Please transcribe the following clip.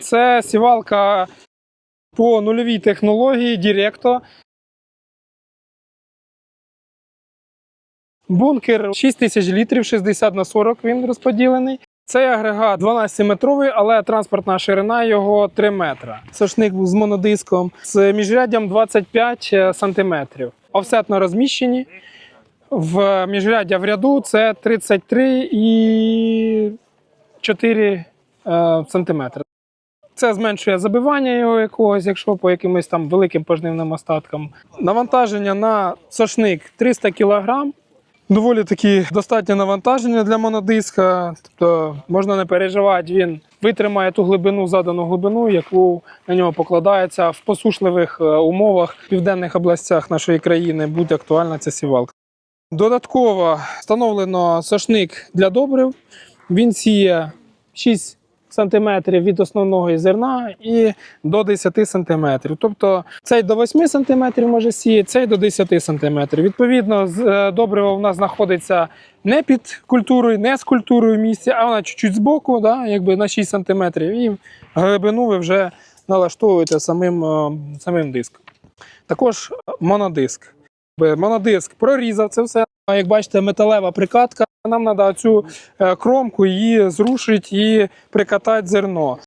Це сівалка по нульовій технології Directo. Бункер 6 тисяч літрів, 60 на 40 він розподілений. Цей агрегат 12-метровий, але транспортна ширина його 3 метра. Сошник з монодиском з міжряддям 25 сантиметрів. Офсетно розміщені. В міжряддя в ряду це 33 і 4 е, сантиметри. Це зменшує забивання його якогось, якщо по якимось там великим пожнивним остаткам. Навантаження на сошник 300 кг. Доволі таки достатнє навантаження для монодиска. Тобто можна не переживати, він витримає ту глибину, задану глибину, яку на нього покладається в посушливих е, умовах в південних областях нашої країни буде актуальна ця сівалка. Додатково встановлено сошник для добрив. Він сіє 6 см від основного зерна і до 10 см. Тобто цей до 8 см може сіяти, цей до 10 см. Відповідно, е, добриво в нас знаходиться не під культурою, не з культурою місця, а вона чуть-чуть збоку, да, якби на 6 см. І глибину ви вже налаштовуєте самим, е, самим диском. Також монодиск. Монодиск прорізав це все. Як бачите, металева прикатка. Нам треба цю е, кромку її зрушити і прикатати зерно.